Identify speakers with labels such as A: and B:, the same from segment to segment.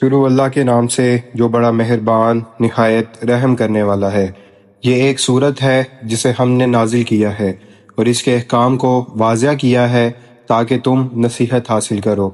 A: شروع اللہ کے نام سے جو بڑا مہربان، نہایت رحم کرنے والا ہے۔ یہ ایک صورت ہے جسے ہم نے نازل کیا ہے اور اس کے احکام کو واضح کیا ہے تاکہ تم نصیحت حاصل کرو۔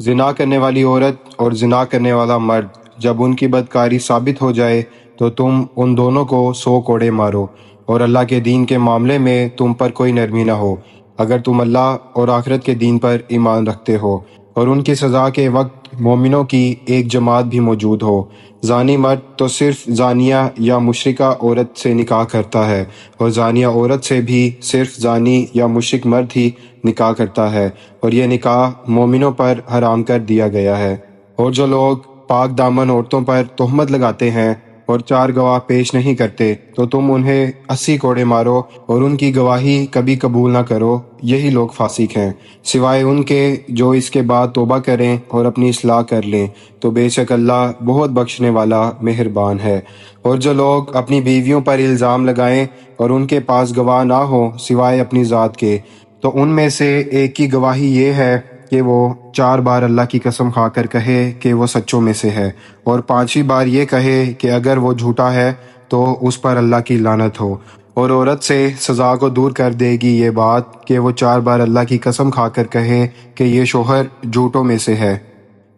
A: زنا کرنے والی عورت اور زنا کرنے والا مرد جب ان کی بدکاری ثابت ہو جائے تو تم ان دونوں کو سو کوڑے مارو اور اللہ کے دین کے معاملے میں تم پر کوئی نرمی نہ ہو۔ اگر تم اللہ اور آخرت کے دین پر ایمان رکھتے ہو اور ان کی سزا کے وقت مومنوں کی ایک جماعت بھی موجود ہو۔ زانی مرد تو صرف زانیہ یا مشرقہ عورت سے نکاح کرتا ہے، اور زانیہ عورت سے بھی صرف زانی یا مشرق مرد ہی نکاح کرتا ہے، اور یہ نکاح مومنوں پر حرام کر دیا گیا ہے۔ اور جو لوگ پاک دامن عورتوں پر تہمت لگاتے ہیں اور چار گواہ پیش نہیں کرتے، تو تم انہیں اسی کوڑے مارو اور ان کی گواہی کبھی قبول نہ کرو۔ یہی لوگ فاسق ہیں۔ سوائے ان کے جو اس کے بعد توبہ کریں اور اپنی اصلاح کر لیں، تو بے شک اللہ بہت بخشنے والا مہربان ہے۔ اور جو لوگ اپنی بیویوں پر الزام لگائیں اور ان کے پاس گواہ نہ ہوں سوائے اپنی ذات کے، تو ان میں سے ایک کی گواہی یہ ہے کہ وہ چار بار اللہ کی قسم کھا کر کہے کہ وہ سچوں میں سے ہے اور پانچویں بار یہ کہے کہ اگر وہ جھوٹا ہے تو اس پر اللہ کی لانت ہو اور عورت سے سزا کو دور کر دے گی یہ بات کہ وہ چار بار اللہ کی قسم کھا کر کہے کہ یہ شوہر جھوٹوں میں سے ہے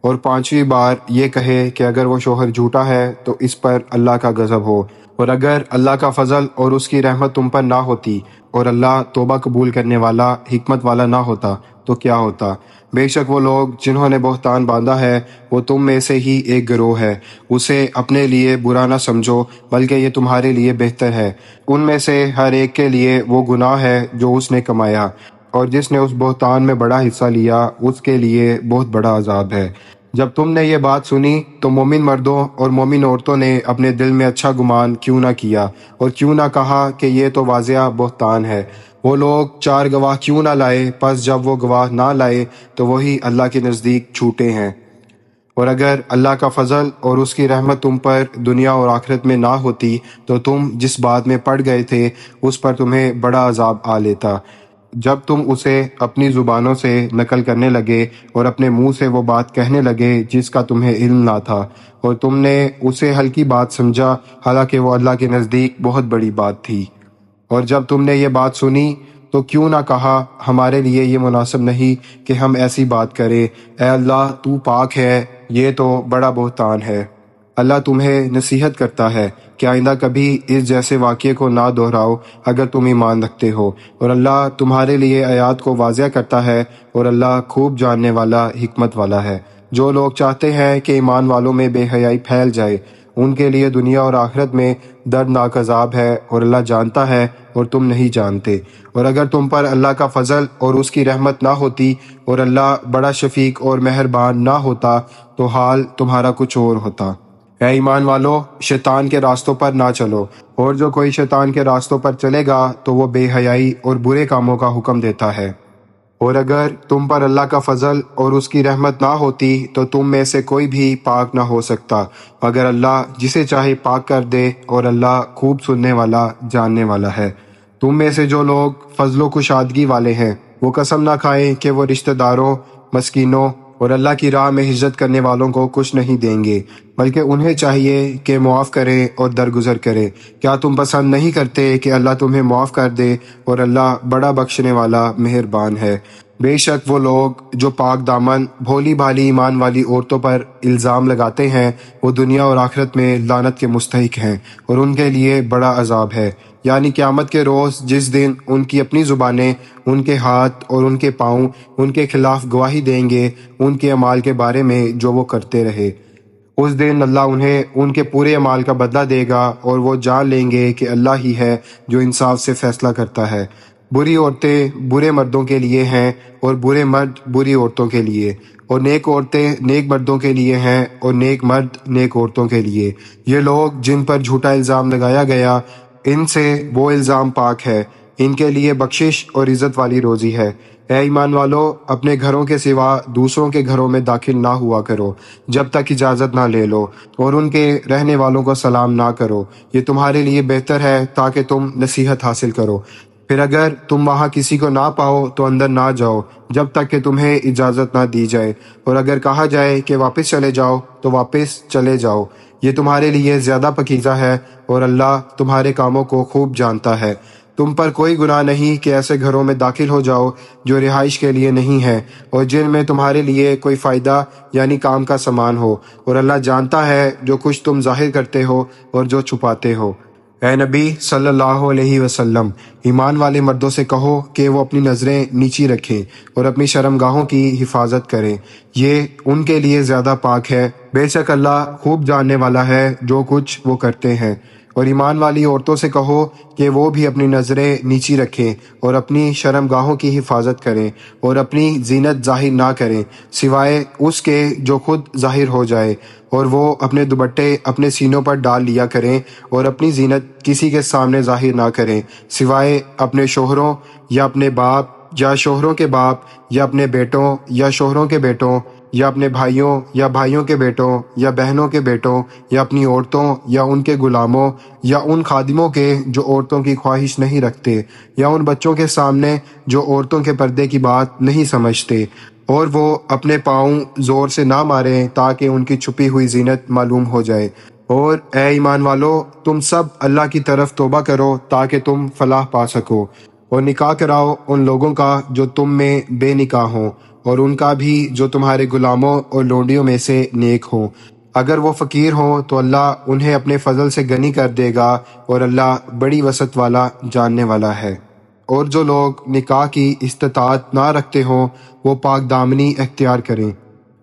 A: اور پانچویں بار یہ کہے کہ اگر وہ شوہر جھوٹا ہے تو اس پر اللہ کا غضب ہو اور اگر اللہ کا فضل اور اس کی رحمت تم پر نہ ہوتی اور اللہ توبہ قبول کرنے والا، حکمت والا نہ ہوتا، تو کیا ہوتا؟ بے شک وہ لوگ جنہوں نے بہتان باندھا ہے، وہ تم میں سے ہی ایک گروہ ہے۔ اسے اپنے لیے برا نہ سمجھو، بلکہ یہ تمہارے لیے بہتر ہے۔ ان میں سے ہر ایک کے لیے وہ گناہ ہے جو اس نے کمایا، اور جس نے اس بہتان میں بڑا حصہ لیا، اس کے لیے بہت بڑا عذاب ہے۔ جب تم نے یہ بات سنی تو مومن مردوں اور مومن عورتوں نے اپنے دل میں اچھا گمان کیوں نہ کیا اور کیوں نہ کہا کہ یہ تو واضح بہتان ہے۔ وہ لوگ چار گواہ کیوں نہ لائے، پس جب وہ گواہ نہ لائے تو وہی اللہ کے نزدیک چھوٹے ہیں۔ اور اگر اللہ کا فضل اور اس کی رحمت تم پر دنیا اور آخرت میں نہ ہوتی تو تم جس بات میں پڑ گئے تھے اس پر تمہیں بڑا عذاب آ لیتا۔ جب تم اسے اپنی زبانوں سے نقل کرنے لگے اور اپنے منہ سے وہ بات کہنے لگے جس کا تمہیں علم نہ تھا، اور تم نے اسے ہلکی بات سمجھا، حالانکہ وہ اللہ کے نزدیک بہت بڑی بات تھی۔ اور جب تم نے یہ بات سنی، تو کیوں نہ کہا، ہمارے لیے یہ مناسب نہیں کہ ہم ایسی بات کریں۔ اے اللہ، تو پاک ہے، یہ تو بڑا بہتان ہے۔ اللہ تمہیں نصیحت کرتا ہے کہ آئندہ کبھی اس جیسے واقعے کو نہ دہراؤ اگر تم ایمان رکھتے ہو۔ اور اللہ تمہارے لیے آیات کو واضح کرتا ہے اور اللہ خوب جاننے والا، حکمت والا ہے۔ جو لوگ چاہتے ہیں کہ ایمان والوں میں بے حیائی پھیل جائے، ان کے لیے دنیا اور آخرت میں دردناک عذاب ہے اور اللہ جانتا ہے اور تم نہیں جانتے۔ اور اگر تم پر اللہ کا فضل اور اس کی رحمت نہ ہوتی اور اللہ بڑا شفیق اور مہربان نہ ہوتا، تو حال تمہارا کچھ اور ہوتا۔ اے ایمان والو، شیطان کے راستوں پر نہ چلو۔ اور جو کوئی شیطان کے راستوں پر چلے گا، تو وہ بے حیائی اور برے کاموں کا حکم دیتا ہے۔ اور اگر تم پر اللہ کا فضل اور اس کی رحمت نہ ہوتی، تو تم میں سے کوئی بھی پاک نہ ہو سکتا۔ اگر اللہ جسے چاہے پاک کر دے، اور اللہ خوب سننے والا، جاننے والا ہے۔ تم میں سے جو لوگ فضل و کشادگی والے ہیں، وہ قسم نہ کھائیں کہ وہ رشتہ داروں، مسکینوں اور اللہ کی راہ میں ہجرت کرنے والوں کو کچھ نہیں دیں گے، بلکہ انہیں چاہیے کہ معاف کریں اور درگزر کریں کیا تم پسند نہیں کرتے کہ اللہ تمہیں معاف کر دے اور اللہ بڑا بخشنے والا مہربان ہے؟ بے شک وہ لوگ جو پاک دامن، بھولی بھالی ایمان والی عورتوں پر الزام لگاتے ہیں، وہ دنیا اور آخرت میں لانت کے مستحق ہیں اور ان کے لیے بڑا عذاب ہے۔ یعنی قیامت کے روز جس دن ان کی اپنی زبانیں، ان کے ہاتھ اور ان کے پاؤں ان کے خلاف گواہی دیں گے، ان کے عمال کے بارے میں جو وہ کرتے رہے۔ اس دن اللہ انہیں ان کے پورے عمال کا بدلہ دے گا اور وہ جان لیں گے کہ اللہ ہی ہے جو انصاف سے فیصلہ کرتا ہے۔ بری عورتیں برے مردوں کے لیے ہیں اور برے مرد بری عورتوں کے لیے اور نیک عورتیں نیک مردوں کے لیے ہیں اور نیک مرد نیک عورتوں کے لیے۔ یہ لوگ جن پر جھوٹا الزام لگایا گیا، ان سے وہ الزام پاک ہے۔ ان کے لیے بخشش اور عزت والی روزی ہے۔ اے ایمان والو، اپنے گھروں کے سوا دوسروں کے گھروں میں داخل نہ ہوا کرو۔ جب تک اجازت نہ لے لو اور ان کے رہنے والوں کو سلام نہ کرو۔ یہ تمہارے لیے بہتر ہے تاکہ تم نصیحت حاصل کرو۔ پھر اگر تم وہاں کسی کو نہ پاؤ تو اندر نہ جاؤ، جب تک کہ تمہیں اجازت نہ دی جائے۔ اور اگر کہا جائے کہ واپس چلے جاؤ، تو واپس چلے جاؤ۔ یہ تمہارے لیے زیادہ پکیزہ ہے اور اللہ تمہارے کاموں کو خوب جانتا ہے۔ تم پر کوئی گناہ نہیں کہ ایسے گھروں میں داخل ہو جاؤ جو رہائش کے لیے نہیں ہے اور جن میں تمہارے لیے کوئی فائدہ یعنی کام کا سامان ہو۔ اور اللہ جانتا ہے جو کچھ تم ظاہر کرتے ہو اور جو چھپاتے ہو۔ اے نبی صلی اللہ علیہ وسلم، ایمان والے مردوں سے کہو کہ وہ اپنی نظریں نیچی رکھیں اور اپنی شرم گاہوں کی حفاظت کریں۔ یہ ان کے لیے زیادہ پاک ہے۔ بے شک اللہ خوب جاننے والا ہے جو کچھ وہ کرتے ہیں۔ اور ایمان والی عورتوں سے کہو کہ وہ بھی اپنی نظریں نیچی رکھیں اور اپنی شرم گاہوں کی حفاظت کریں اور اپنی زینت ظاہر نہ کریں، سوائے اس کے جو خود ظاہر ہو جائے اور وہ اپنے دوبٹے اپنے سینوں پر ڈال لیا کریں اور اپنی زینت کسی کے سامنے ظاہر نہ کریں، سوائے اپنے شوہروں یا اپنے باپ یا شوہروں کے باپ یا اپنے بیٹوں یا شوہروں کے بیٹوں یا اپنے بھائیوں یا بھائیوں کے بیٹوں یا بہنوں کے بیٹوں یا اپنی عورتوں یا ان کے غلاموں یا ان خادموں کے جو عورتوں کی خواہش نہیں رکھتے یا ان بچوں کے سامنے جو عورتوں کے پردے کی بات نہیں سمجھتے اور وہ اپنے پاؤں زور سے نہ ماریں تاکہ ان کی چھپی ہوئی زینت معلوم ہو جائے۔ اور اے ایمان والو، تم سب اللہ کی طرف توبہ کرو تاکہ تم فلاح پا سکو اور نکاح کراؤ ان لوگوں کا جو تم میں بے نکاح ہوں۔ اور ان کا بھی جو تمہارے غلاموں اور لونڈیوں میں سے نیک ہوں۔ اگر وہ فقیر ہوں تو اللہ انہیں اپنے فضل سے گنی کر دے گا اور اللہ بڑی وسعت والا جاننے والا ہے۔ اور جو لوگ نکاح کی استطاعت نہ رکھتے ہوں وہ پاک دامنی اختیار کریں۔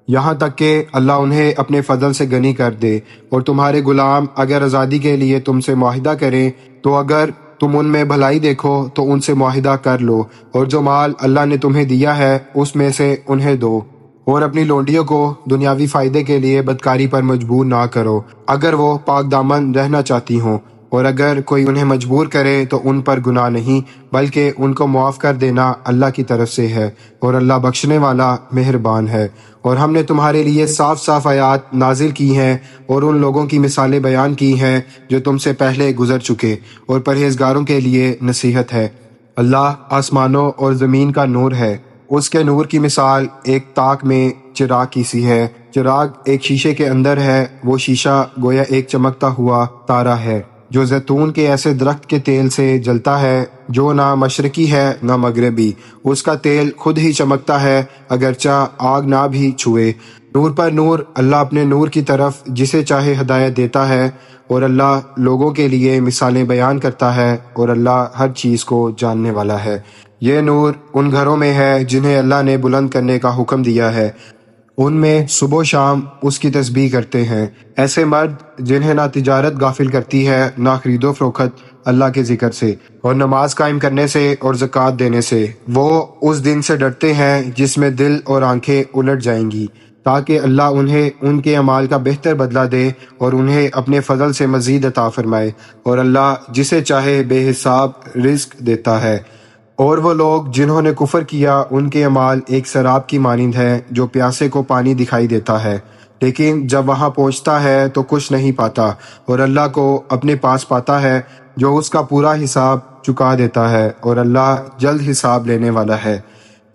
A: یہاں تک کہ اللہ انہیں اپنے فضل سے گنی کر دے۔ اور تمہارے غلام اگر آزادی کے لیے تم سے معاہدہ کریں تو اگر تم ان میں بھلائی دیکھو تو ان سے معاہدہ کر لو، اور جو مال اللہ نے تمہیں دیا ہے، اس میں سے انہیں دو۔ اور اپنی لونڈیوں کو دنیاوی فائدے کے لیے بدکاری پر مجبور نہ کرو، اگر وہ پاک دامن رہنا چاہتی ہوں۔ اور اگر کوئی انہیں مجبور کرے تو ان پر گناہ نہیں، بلکہ ان کو معاف کر دینا اللہ کی طرف سے ہے اور اللہ بخشنے والا مہربان ہے۔ اور ہم نے تمہارے لیے صاف صاف آیات نازل کی ہیں اور ان لوگوں کی مثالیں بیان کی ہیں جو تم سے پہلے گزر چکے اور پرہیزگاروں کے لیے نصیحت ہے۔ اللہ آسمانوں اور زمین کا نور ہے۔ اس کے نور کی مثال ایک تاک میں چراغ کی سی ہے۔ چراغ ایک شیشے کے اندر ہے، وہ شیشہ گویا ایک چمکتا ہوا تارا ہے۔ جو زیتون کے ایسے درخت کے تیل سے جلتا ہے، جو نہ مشرقی ہے نہ مغربی، اس کا تیل خود ہی چمکتا ہے، اگرچہ آگ نہ بھی چھوئے۔ نور پر نور، اللہ اپنے نور کی طرف جسے چاہے ہدایت دیتا ہے، اور اللہ لوگوں کے لیے مثالیں بیان کرتا ہے، اور اللہ ہر چیز کو جاننے والا ہے۔ یہ نور ان گھروں میں ہے جنہیں اللہ نے بلند کرنے کا حکم دیا ہے۔ ان میں صبح و شام اس کی تسبیح کرتے ہیں۔ ایسے مرد جنہیں نہ تجارت غافل کرتی ہے، نہ خرید و فروخت اللہ کے ذکر سے اور نماز قائم کرنے سے اور زکوٰۃ دینے سے۔ وہ اس دن سے ڈرتے ہیں جس میں دل اور آنکھیں الٹ جائیں گی، تاکہ اللہ انہیں ان کے اعمال کا بہتر بدلہ دے اور انہیں اپنے فضل سے مزید عطا فرمائے اور اللہ جسے چاہے بے حساب رزق دیتا ہے۔ اور وہ لوگ جنہوں نے کفر کیا، ان کے اعمال ایک سراب کی مانند ہے جو پیاسے کو پانی دکھائی دیتا ہے۔ لیکن جب وہاں پہنچتا ہے تو کچھ نہیں پاتا اور اللہ کو اپنے پاس پاتا ہے، جو اس کا پورا حساب چکا دیتا ہے اور اللہ جلد حساب لینے والا ہے۔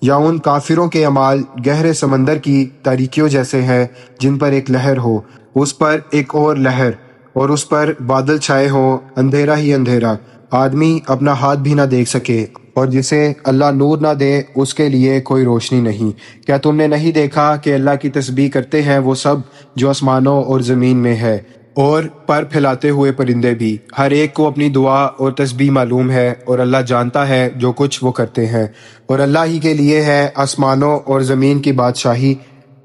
A: یا ان کافروں کے اعمال گہرے سمندر کی تاریکیوں جیسے ہیں، جن پر ایک لہر ہو، اس پر ایک اور لہر اور اس پر بادل چھائے ہوں، اندھیرا ہی اندھیرا۔ آدمی اپنا ہاتھ بھی نہ دیکھ سکے۔ اور جسے اللہ نور نہ دے، اس کے لیے کوئی روشنی نہیں۔ کیا تم نے نہیں دیکھا کہ اللہ کی تسبیح کرتے ہیں وہ سب جو آسمانوں اور زمین میں ہے؟ اور پر پھیلاتے ہوئے پرندے بھی۔ ہر ایک کو اپنی دعا اور تسبیح معلوم ہے اور اللہ جانتا ہے جو کچھ وہ کرتے ہیں۔ اور اللہ ہی کے لیے ہے آسمانوں اور زمین کی بادشاہی،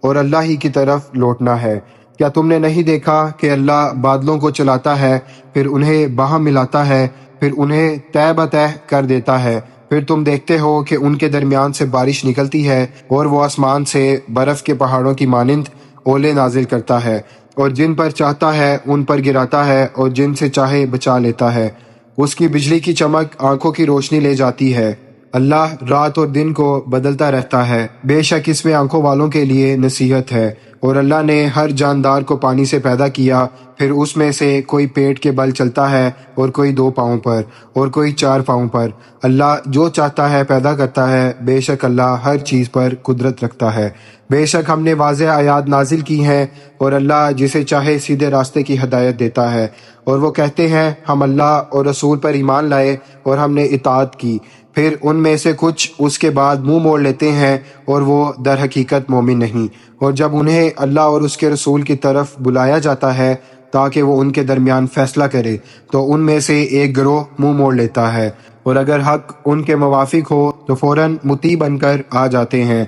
A: اور اللہ ہی کی طرف لوٹنا ہے۔ کیا تم نے نہیں دیکھا کہ اللہ بادلوں کو چلاتا ہے، پھر انہیں باہم ملاتا ہے، پھر انہیں طے بتہ کر دیتا ہے؟ پھر تم دیکھتے ہو کہ ان کے درمیان سے بارش نکلتی ہے اور وہ آسمان سے برف کے پہاڑوں کی مانند اولے نازل کرتا ہے اور جن پر چاہتا ہے ان پر گراتا ہے اور جن سے چاہے بچا لیتا ہے۔ اس کی بجلی کی چمک آنکھوں کی روشنی لے جاتی ہے۔ اللہ رات اور دن کو بدلتا رہتا ہے۔ بے شک اس میں آنکھوں والوں کے لیے نصیحت ہے۔ اور اللہ نے ہر جاندار کو پانی سے پیدا کیا، پھر اس میں سے کوئی پیٹ کے بل چلتا ہے اور کوئی دو پاؤں پر، اور کوئی چار پاؤں پر۔ اللہ جو چاہتا ہے پیدا کرتا ہے، بے شک اللہ ہر چیز پر قدرت رکھتا ہے۔ بے شک ہم نے واضح آیات نازل کی ہیں اور اللہ جسے چاہے سیدھے راستے کی ہدایت دیتا ہے۔ اور وہ کہتے ہیں، ہم اللہ اور رسول پر ایمان لائے اور ہم نے اطاعت کی۔ پھر ان میں سے کچھ اس کے بعد منہ موڑ لیتے ہیں اور وہ در حقیقت مومن نہیں۔ اور جب انہیں اللہ اور اس کے رسول کی طرف بلایا جاتا ہے تاکہ وہ ان کے درمیان فیصلہ کرے، تو ان میں سے ایک گروہ منہ موڑ لیتا ہے۔ اور اگر حق ان کے موافق ہو، تو فوراً متی بن کر آ جاتے ہیں۔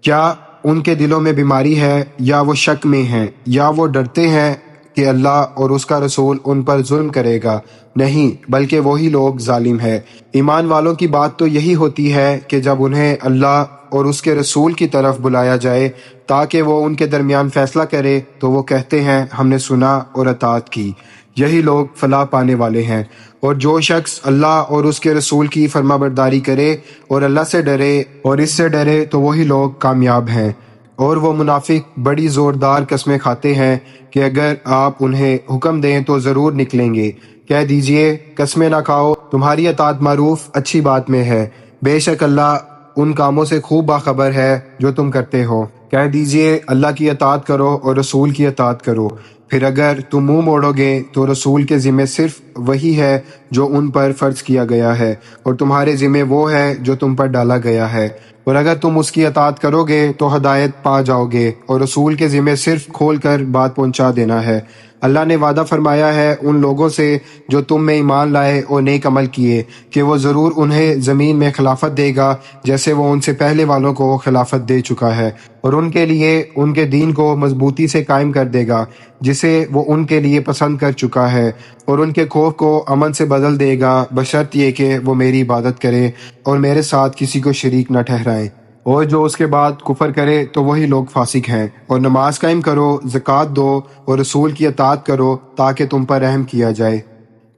A: کیا ان کے دلوں میں بیماری ہے یا وہ شک میں ہیں یا وہ ڈرتے ہیں؟ کہ اللہ اور اس کا رسول ان پر ظلم کرے گا۔ نہیں، بلکہ وہی لوگ ظالم ہے ایمان والوں کی بات تو یہی ہوتی ہے کہ جب انہیں اللہ اور اس کے رسول کی طرف بلایا جائے، تاکہ وہ ان کے درمیان فیصلہ کرے، تو وہ کہتے ہیں، ہم نے سنا اور اطاعت کی۔ یہی لوگ فلاح پانے والے ہیں۔ اور جو شخص اللہ اور اس کے رسول کی فرما برداری کرے اور اللہ سے ڈرے اور اس سے ڈرے، تو وہی لوگ کامیاب ہیں۔ اور وہ منافق بڑی زوردار قسمیں کھاتے ہیں کہ اگر آپ انہیں حکم دیں تو ضرور نکلیں گے۔ کہہ دیجیے، قسمیں نہ کھاؤ، تمہاری اطاعت معروف اچھی بات میں ہے۔ بے شک اللہ ان کاموں سے خوب باخبر ہے جو تم کرتے ہو۔ کہہ دیجیے، اللہ کی اطاعت کرو اور رسول کی اطاعت کرو۔ پھر اگر تم منہ موڑو گے تو رسول کے ذمے صرف وہی ہے جو ان پر فرض کیا گیا ہے، اور تمہارے ذمے وہ ہے جو تم پر ڈالا گیا ہے۔ اور اگر تم اس کی اطاعت کرو گے تو ہدایت پا جاؤ گے، اور رسول کے ذمے صرف کھول کر بات پہنچا دینا ہے۔ اللہ نے وعدہ فرمایا ہے ان لوگوں سے جو تم میں ایمان لائے اور نیک عمل کیے کہ وہ ضرور انہیں زمین میں خلافت دے گا جیسے وہ ان سے پہلے والوں کو خلافت دے چکا ہے اور ان کے لیے ان کے دین کو مضبوطی سے قائم کر دے گا، جسے وہ ان کے لیے پسند کر چکا ہے اور ان کے خوف کو امن سے بدل دے گا، بشرط یہ کہ وہ میری عبادت کرے اور میرے ساتھ کسی کو شریک نہ ٹھہرائیں اور جو اس کے بعد کفر کرے تو وہی لوگ فاسق ہیں۔ اور نماز قائم کرو، زکوٰۃ دو اور رسول کی اطاعت کرو تاکہ تم پر رحم کیا جائے۔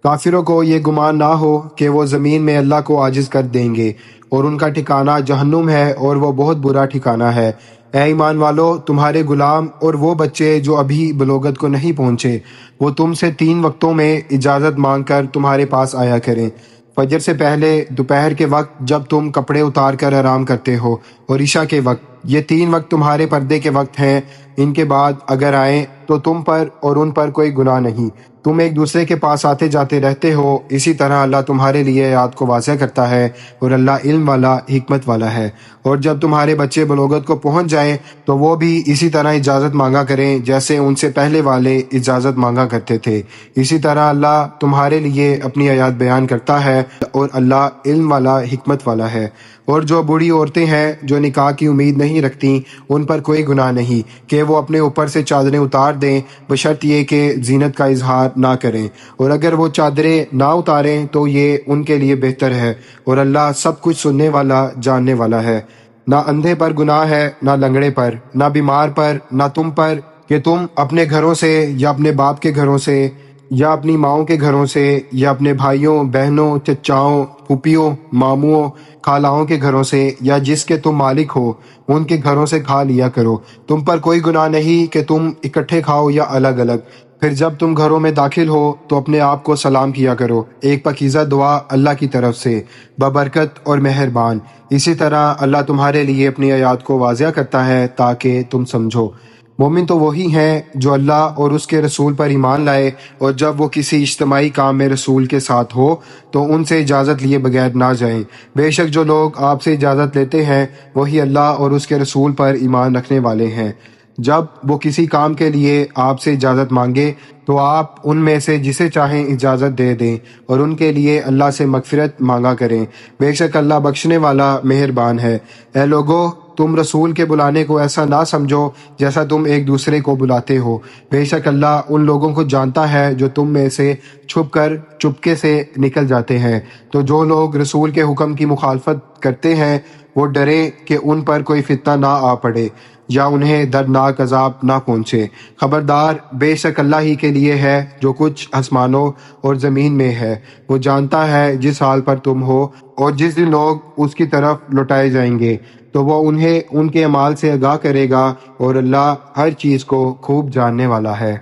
A: کافروں کو یہ گمان نہ ہو کہ وہ زمین میں اللہ کو عاجز کر دیں گے اور ان کا ٹھکانہ جہنم ہے اور وہ بہت برا ٹھکانہ ہے۔ اے ایمان والو، تمہارے غلام اور وہ بچے جو ابھی بلوغت کو نہیں پہنچے، وہ تم سے تین وقتوں میں اجازت مانگ کر تمہارے پاس آیا کریں۔ فجر سے پہلے دوپہر کے وقت جب تم کپڑے اتار کر آرام کرتے ہو اور عشاء کے وقت یہ تین وقت تمہارے پردے کے وقت ہیں۔ ان کے بعد اگر آئیں تو تم پر اور ان پر کوئی گناہ نہیں۔ تم ایک دوسرے کے پاس آتے جاتے رہتے ہو۔ اسی طرح اللہ تمہارے لیے یاد کو واضح کرتا ہے اور اللہ علم والا، حکمت والا ہے۔ اور جب تمہارے بچے بلوغت کو پہنچ جائیں تو وہ بھی اسی طرح اجازت مانگا کریں جیسے ان سے پہلے والے اجازت مانگا کرتے تھے۔ اسی طرح اللہ تمہارے لیے اپنی آیات بیان کرتا ہے اور اللہ علم والا، حکمت والا ہے۔ اور جو بوڑھی عورتیں ہیں، جو نکاح کی امید نہیں رکھتی، ان پر کوئی گناہ نہیں کہ وہ اپنے اوپر سے چادریں اتار دیں، بشرط یہ کہ زینت کا اظہار نہ کریں۔ اور اگر وہ چادریں نہ اتاریں تو یہ ان کے لیے بہتر ہے۔ اور اللہ سب کچھ سننے والا، جاننے والا ہے۔ نہ اندھے پر گناہ ہے، نہ لنگڑے پر، نہ بیمار پر، نہ تم پر کہ تم اپنے گھروں سے یا اپنے باپ کے گھروں سے یا اپنی ماؤں کے گھروں سے، یا اپنے بھائیوں، بہنوں، چچاؤں، پھوپھیوں، ماموں خالاؤں کے گھروں سے، یا جس کے تم مالک ہو، ان کے گھروں سے کھا لیا کرو۔ تم پر کوئی گناہ نہیں کہ تم اکٹھے کھاؤ یا الگ الگ۔ پھر جب تم گھروں میں داخل ہو، تو اپنے آپ کو سلام کیا کرو۔ ایک پکیزہ دعا اللہ کی طرف سے۔ ببرکت اور مہربان۔ اسی طرح اللہ تمہارے لیے اپنی آیات کو واضح کرتا ہے تاکہ تم سمجھو۔ مومن تو وہی ہیں جو اللہ اور اس کے رسول پر ایمان لائے اور جب وہ کسی اجتماعی کام میں رسول کے ساتھ ہو تو ان سے اجازت لیے بغیر نہ جائیں۔ بے شک جو لوگ آپ سے اجازت لیتے ہیں وہی اللہ اور اس کے رسول پر ایمان رکھنے والے ہیں۔ جب وہ کسی کام کے لیے آپ سے اجازت مانگے تو آپ ان میں سے جسے چاہیں اجازت دے دیں اور ان کے لیے اللہ سے مغفرت مانگا کریں۔ بے شک اللہ بخشنے والا مہربان ہے۔ اے لوگو تم رسول کے بلانے کو ایسا نہ سمجھو جیسا تم ایک دوسرے کو بلاتے ہو۔ بے شک اللہ ان لوگوں کو جانتا ہے جو تم میں سے چھپ کر چپکے سے نکل جاتے ہیں۔ تو جو لوگ رسول کے حکم کی مخالفت کرتے ہیں، وہ ڈرے کہ ان پر کوئی فتنہ نہ آ پڑے یا انہیں دردناک عذاب نہ پہنچے۔ خبردار، بے شک اللہ ہی کے لیے ہے جو کچھ آسمانوں اور زمین میں ہے۔ وہ جانتا ہے جس حال پر تم ہو اور جس دن لوگ اس کی طرف لٹائے جائیں گے۔ تو وہ انہیں ان کے مال سے آگاہ کرے گا اور اللہ ہر چیز کو خوب جاننے والا ہے۔